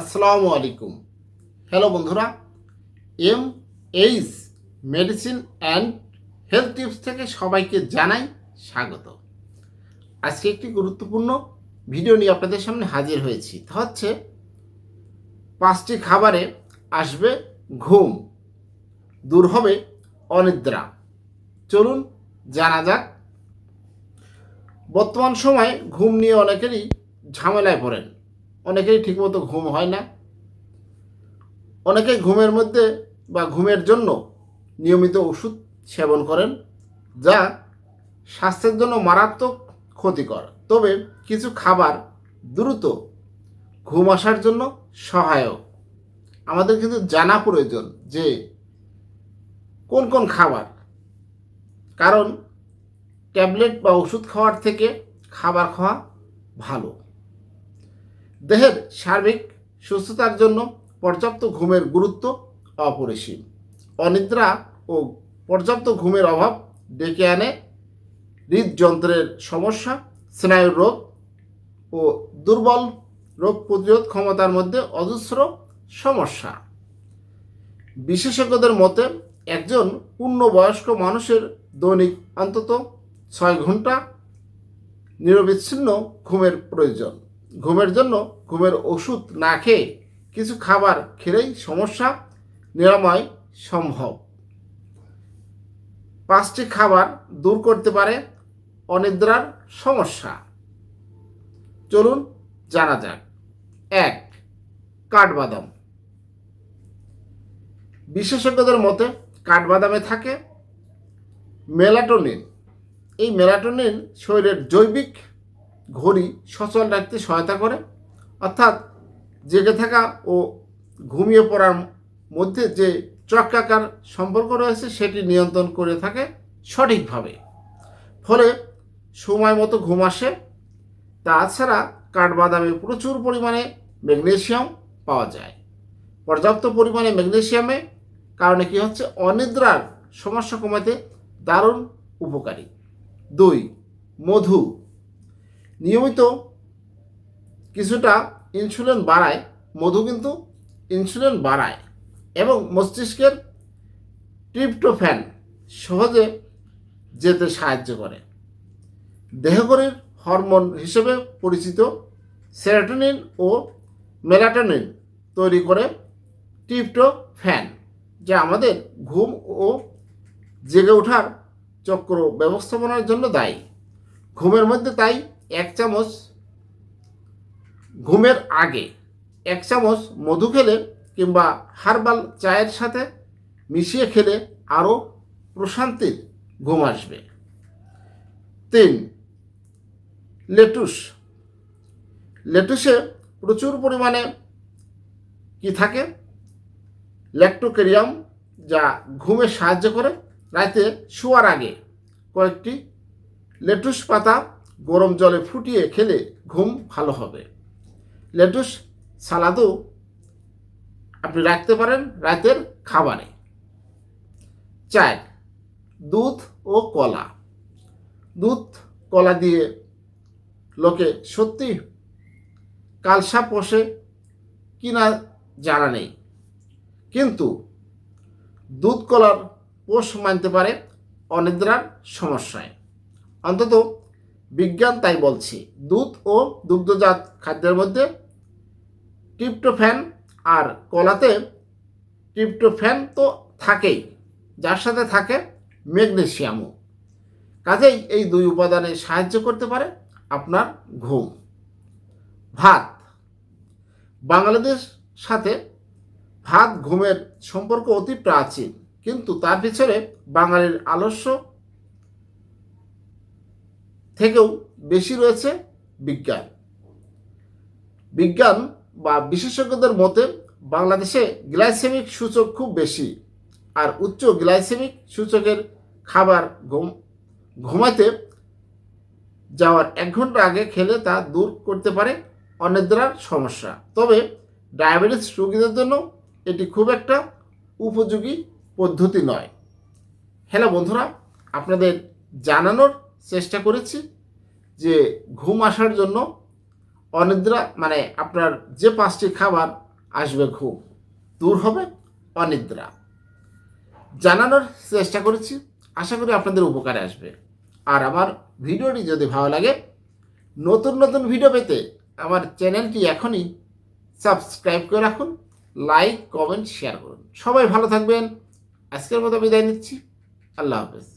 আসসালামু আলাইকুম। হ্যালো বন্ধুরা, M H medicine and health tips থেকে সবাইকে জানাই স্বাগত। আজকে একটি গুরুত্বপূর্ণ ভিডিও নিয়ে আপনাদের সামনে হাজির হয়েছি। তা হচ্ছে, পাঁচটি খাবারে আসবে ঘুম, দূর হবে অনিদ্রা। চলুন জানা যাক, বর্তমান সময়ে ঘুম নিয়ে অনেকেরই ঝামেলায় পড়েন। অনেকেরই ঠিকমতো ঘুম হয় না। অনেকেই ঘুমের মধ্যে বা ঘুমের জন্য নিয়মিত ওষুধ সেবন করেন, যা স্বাস্থ্যের জন্য মারাত্মক ক্ষতিকর। তবে কিছু খাবার দ্রুত ঘুম আসার জন্য সহায়ক। আমাদের কিন্তু জানা প্রয়োজন যে কোন কোন খাবার। কারণ ট্যাবলেট বা ওষুধ খাওয়ার থেকে খাবার খাওয়া ভালো। দেহের সার্বিক সুস্থতার জন্য পর্যাপ্ত ঘুমের গুরুত্ব অপরিসীম। অনিদ্রা ও পর্যাপ্ত ঘুমের অভাব ডেকে আনে হৃদযন্ত্রের সমস্যা, স্নায়ুর রোগ ও দুর্বল রোগ প্রতিরোধ ক্ষমতার মধ্যে অজস্র সমস্যা। বিশেষজ্ঞদের মতে, একজন পূর্ণবয়স্ক মানুষের দৈনিক অন্তত ছয় ঘণ্টা নিরবিচ্ছিন্ন ঘুমের প্রয়োজন। ঘুমের জন্য ঘুমের ওষুধ না খেয়ে কিছু খাবার খেলেই সমস্যা নিরাময় সম্ভব। পাঁচটি খাবার দূর করতে পারে অনিদ্রার সমস্যা। চলুন জানা যাক। এক, কাঠবাদাম। বিশেষজ্ঞদের মতে কাঠবাদামে থাকে মেলাটোনিন। এই মেলাটোনিন শরীরের জৈবিক ঘড়ি সচল রাখতে সহায়তা করে। অর্থাৎ জেগে থাকা ও ঘুমিয়ে পড়ার মধ্যে যে চক্রাকার সম্পর্ক রয়েছে, সেটি নিয়ন্ত্রণ করে থাকে সঠিকভাবে। ফলে সময় মতো ঘুম আসে। তাছাড়া কাঠবাদামে প্রচুর পরিমাণে ম্যাগনেশিয়াম পাওয়া যায়। পর্যাপ্ত পরিমাণে ম্যাগনেশিয়ামে কারণে কি হচ্ছে? অনিদ্রার সমস্যা কমাতে দারুণ উপকারী। দুই, মধু নিয়মিত কিছুটা ইনসুলিন বাড়ায়, মধু কিন্তু ইনসুলিন বাড়ায় এবং মস্তিষ্কের ট্রিপ্টোফ্যান সহজে যেতে সাহায্য করে। দেহগরির হরমোন হিসেবে পরিচিত সেরাটোনিন ও মেলাটোনিন তৈরি করে ট্রিপ্টোফ্যান যা আমাদের ঘুম ও জেগে ওঠার চক্র ব্যবস্থাপনার জন্য দায়ী। ঘুমের মধ্যে তাই এক চামচ ঘুমের আগে, এক চামচ মধু খেলে কিংবা হার্বাল চায়ের সাথে মিশিয়ে খেলে আরও প্রশান্তির ঘুম আসবে। তিন, লেটুস। লেটুসে প্রচুর পরিমাণে কি থাকে? ল্যাক্টোকেরিয়াম, যা ঘুমে সাহায্য করে। রাতে শোয়ার আগে কয়েকটি লেটুস পাতা গরম জলে ফুটিয়ে খেলে ঘুম ভালো হবে। লেটুস সালাদও আপনি রাখতে পারেন রাতের খাবারে। চার, দুধ ও কলা। দুধ, কলা দিয়ে লোকে সত্যি কালসা পোষে কিনা জানা নেই। কিন্তু দুধ কলার পোষ মানতে পারে অনিদ্রার সমস্যায়। অন্তত বিজ্ঞান তাই বলছে। দুধ ও দুগ্ধজাত খাদ্যের মধ্যে ট্রিপ্টোফ্যান আর কলাতে ট্রিপ্টোফ্যান তো থাকেই, যার সাথে থাকে ম্যাগনেশিয়ামও কাজেই এই দুই উপাদানে সাহায্য করতে পারে আপনার ঘুম। ভাত। বাংলাদেশ সাথে ভাত, ঘুমের সম্পর্ক অতি প্রাচীন, কিন্তু তার পিছনে বাঙালির আলস্য থেকেও বেশি রয়েছে বিজ্ঞান। বিজ্ঞান বা বিশেষজ্ঞদের মতে বাংলাদেশে গ্লাইসেমিক সূচক খুব বেশি আর উচ্চ গ্লাইসেমিক সূচকের খাবার ঘুম ঘুমাতে যাওয়ার এক ঘণ্টা আগে খেলে তা দূর করতে পারে অনিদ্রার সমস্যা। তবে ডায়াবেটিস রোগীদের জন্য এটি খুব একটা উপযোগী পদ্ধতি নয়। হ্যালো বন্ধুরা, আপনাদের জানানোর চেষ্টা করেছি যে ঘুম আসার জন্য অনিদ্রা মানে আপনার যে পাঁচটি খাবার আসবে ঘুম, দূর হবে অনিদ্রা। জানানোর চেষ্টা করেছি, আশা করি আপনাদের উপকারে আসবে। আর আমার ভিডিওটি যদি ভালো লাগে, নতুন নতুন ভিডিও পেতে আমার চ্যানেলটি এখনই সাবস্ক্রাইব করে রাখুন, লাইক, কমেন্ট, শেয়ার করুন। সবাই ভালো থাকবেন। আজকের মতো বিদায় নিচ্ছি। আল্লাহ হাফেজ।